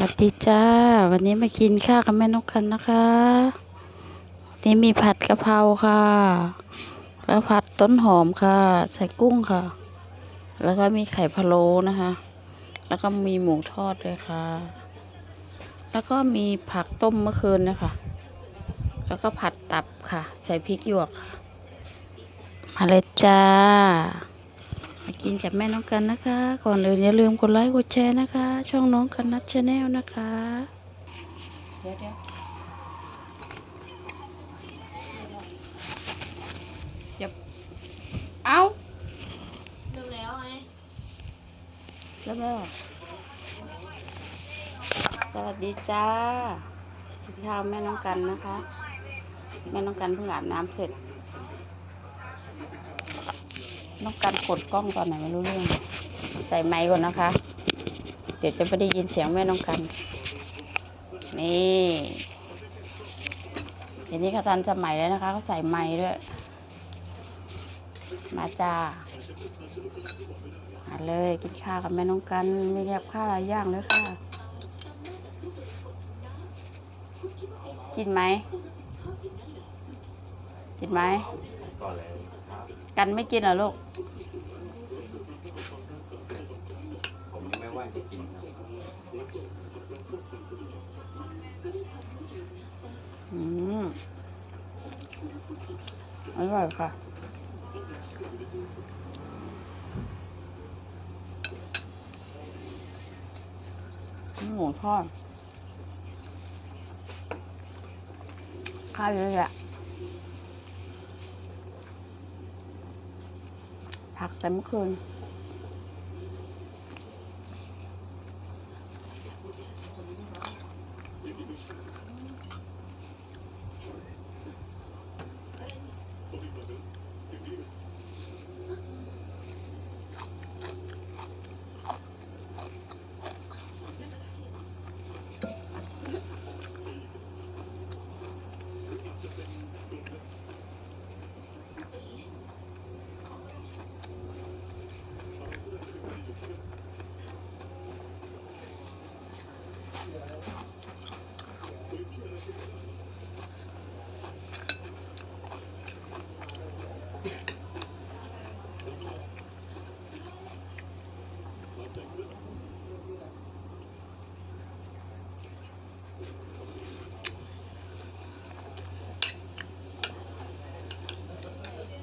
วัสดีจ้า วันนี้มากินข้าวกับแม่นกกันนะคะนี่มีผัดกะเพราค่ะ แล้วผัดต้นหอมค่ะ ใส่กุ้งค่ะ แล้วก็มีไข่พะโล้นะคะ แล้วก็มีหมูทอดด้วยค่ะ แล้วก็มีผักต้มเมื่อคืนนะคะ แล้วก็ผัดตับค่ะ ใส่พริกหยวกค่ะ มาเลยจ้ามา กินกับแม่น้องกันนะคะ ก่อนอื่นอย่าลืมกดไลค์กดแชร์นะคะ ช่องน้องกันนัทชาแนลนะคะเดี๋ยวเดี๋ยวอย่าเอาเริ่มแล้วไงเริ่มแล้วเหรอสวัสดีจ้ากินข้าวแม่น้องกันนะคะ แม่น้องกันเพิ่งอาบน้ำเสร็จ น้องกันกดกล้องตอนไหนไม่รู้เรื่อง ใส่ไมค์ก่อนนะคะ เดี๋ยวจะไม่ได้ยินเสียงแม่น้องกัน นี่ทีนี้เขาทันสมัยแล้วนะคะเขาใส่ไมค์ด้วย มาจ้ามาเลยกินข้าวกับแม่น้องกันมีกับข้าวหลายอย่างเลยค่ะ กินไหม กินไหม ก่อนเลยครับ กันไม่กินเหรอลูก ผมยังไม่ว่างจะกินครับอืมอร่อยค่ะ หมูทอดข้าวเยอะแยะ แต่เมื่อคืน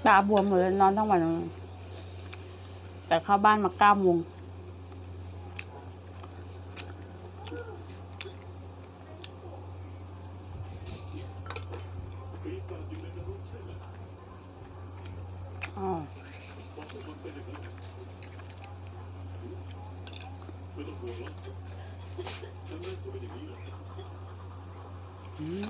ตาบวมหมดเลยนอนทั้งวัน แต่เข้าบ้านมาเก้าโมง อ๋ออืม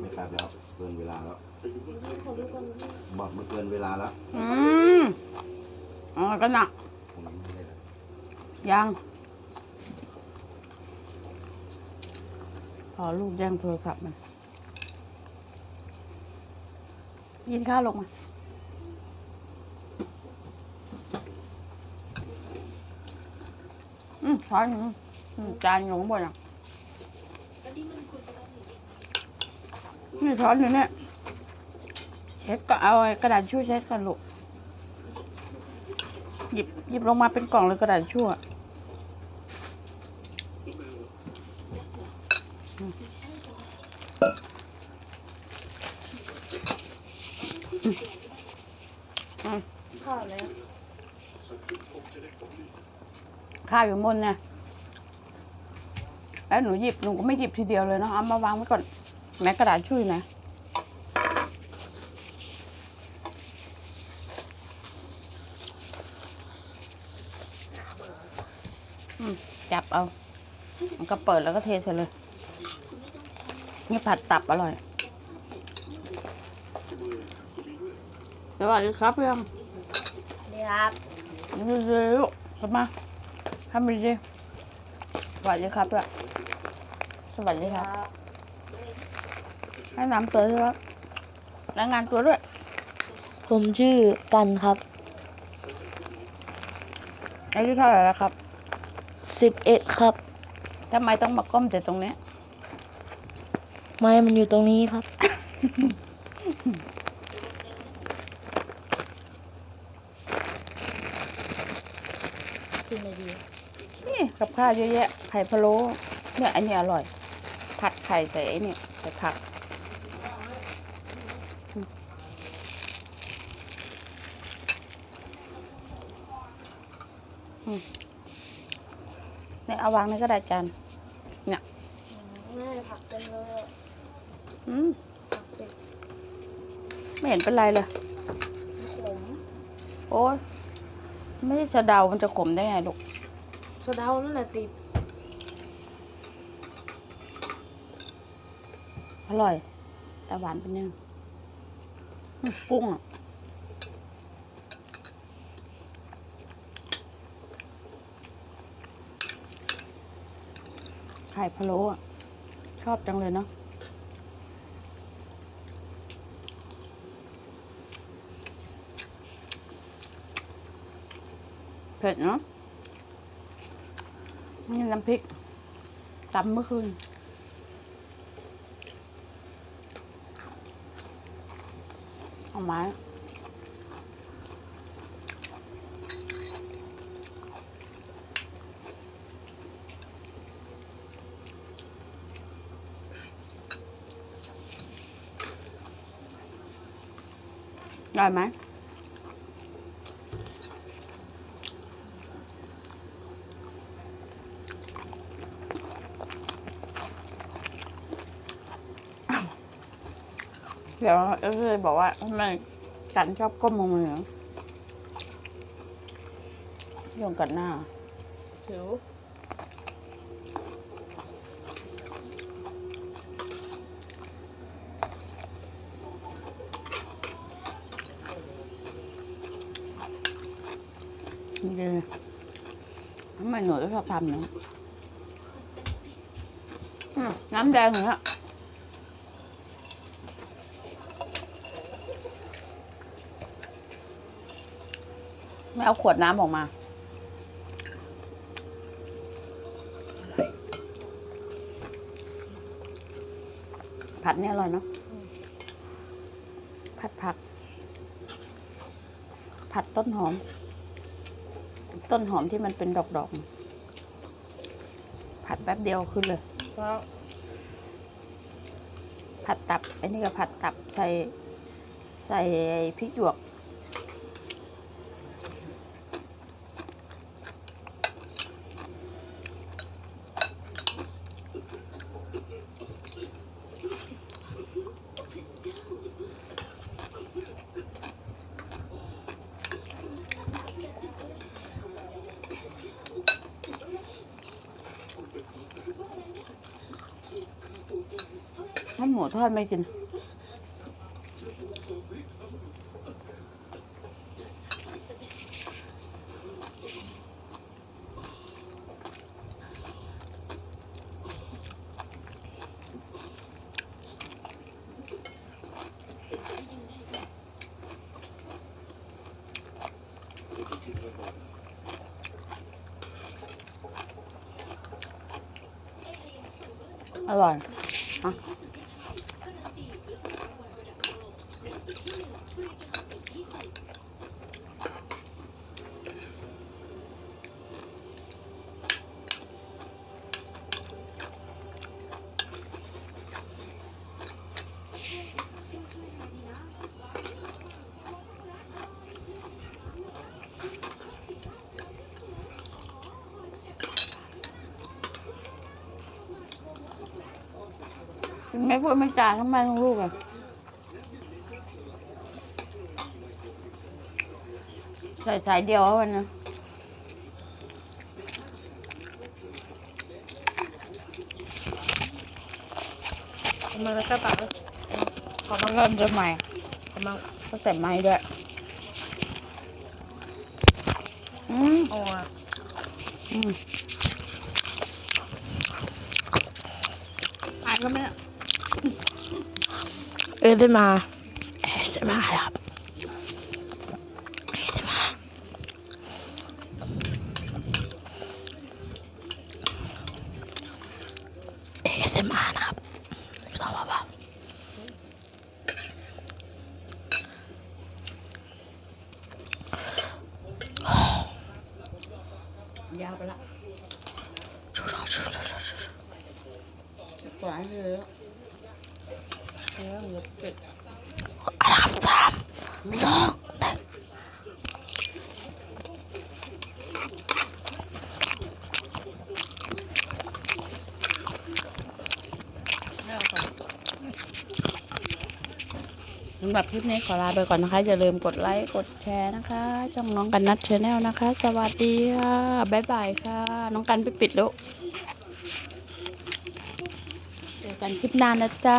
ไม่ทราบแล้วเกินเว ลาแล้วบอกมันเกินเวลาแล้วอืมอ๋อก็หนักผมยังไม่ได้เลยยังพอลูกแย่งโทรศัพท์มันยินข้าวลงมาอืมช้อนอยู่นู่นอืมจานอยู่ข้างบนอะก็นี่มันควรจะต้องมีนี่ช้อนอยู่เนี่ย เช็ดก็เอาไอ้กระดาษชู่เช็ดกันลูกหยิบหยิบลงมาเป็นกล่องเลยกระดาษชั่วข้าวแล้วข้าวอยู่บนเนี่ย แล้วหนูหยิบหนูก็ไม่หยิบทีเดียวเลยเนาะเอามาวางไว้ก่อนแม้กระดาษช่วยนะ จับเอา มันก็เปิดแล้วก็เทใส่เลย นี่ผัดตับอร่อยสวัสดีครับพี่ยมนี่ครับนี่ดูดูลูกกลับมาทำดีดีสวัสดีครับพี่ยสวัสดีครับ ให้น้ำตัวด้วยครับรายงานตัวด้วย ผมชื่อกันครับอายุเท่าไหร่แล้วครับ สิบเอ็ดครับทำไมต้องมาก้มแต่ตรงเนี้ยไม้มันอยู่ตรงนี้ครับ กินอะไรดี นี่กับข้าวเยอะแยะไข่พะโล้เนี่ยอันนี้อร่อย ผัดไข่ใส่ไอ้นี่ใส่ผักอืมอืม เนี่ยเอาวางนี่ก็ได้จานไม่ผักเต็มเลยอืมผักเป็ดไม่เห็นเป็นไรเลยขมโอ้ยไม่ได้จะเดา มันจะขมได้ไงลูกสะเดานั่นแหละติดอร่อยแต่หวานเป็นยังอืมกุ้งอะ ไข่พะโล้อะชอบจังเลยเนาะเผ็ดเนาะนี่น้ำพริกตำเมื่อคืนเอาไม้ ได้ไหมเดี๋ยวเออเลยบอกว่าทำไมกันชอบก้มมองมือโยงกันหน้าเฉียว ดีทำไมหนู ชอบทำเนาะอืมน้ำแดงอย่างเงี้ยไม่เอาขวดน้ำออกมา ผัดนี่อร่อยเนาะผัดผัก ผัดต้นหอม ต้นหอมที่มันเป็นดอกๆ ผัดแป๊บเดียวขึ้นเลยแล้วผัดตับไอ้นี่ก็ผัดตับใส่ใส่พริกหยวก มูทอดไม่กิน อร่อยอะ ไม่พูดไม่จาทำไม่องลูกอะใส่สายเดียววันนะมันก็ตัดขอมาเริ่มจะใหม่ขอมาก็ใส่ไม้ด้วย อืมโอ้อืม อ่านก็ไม่ ได้เออได้มาเอสมาครับเอสมาเอสมานะครับไม่ต้องมาบ้ายาวไปละชูรอชูรอชูรอชูรอกว่าให้เลย อหมูเป็ดเอาละครับสามสองหนึ่งสำหรับคลิปนี้ขอลาไปก่อนนะคะ อย่าลืมกดไลค์ กดแชร์นะคะ ช่องน้องกันนัทชาแนลนะคะ สวัสดีค่ะ บ๊ายบายค่ะ น้องกันไปปิดแล้ว เจอกันคลิปหน้านะจ๊ะ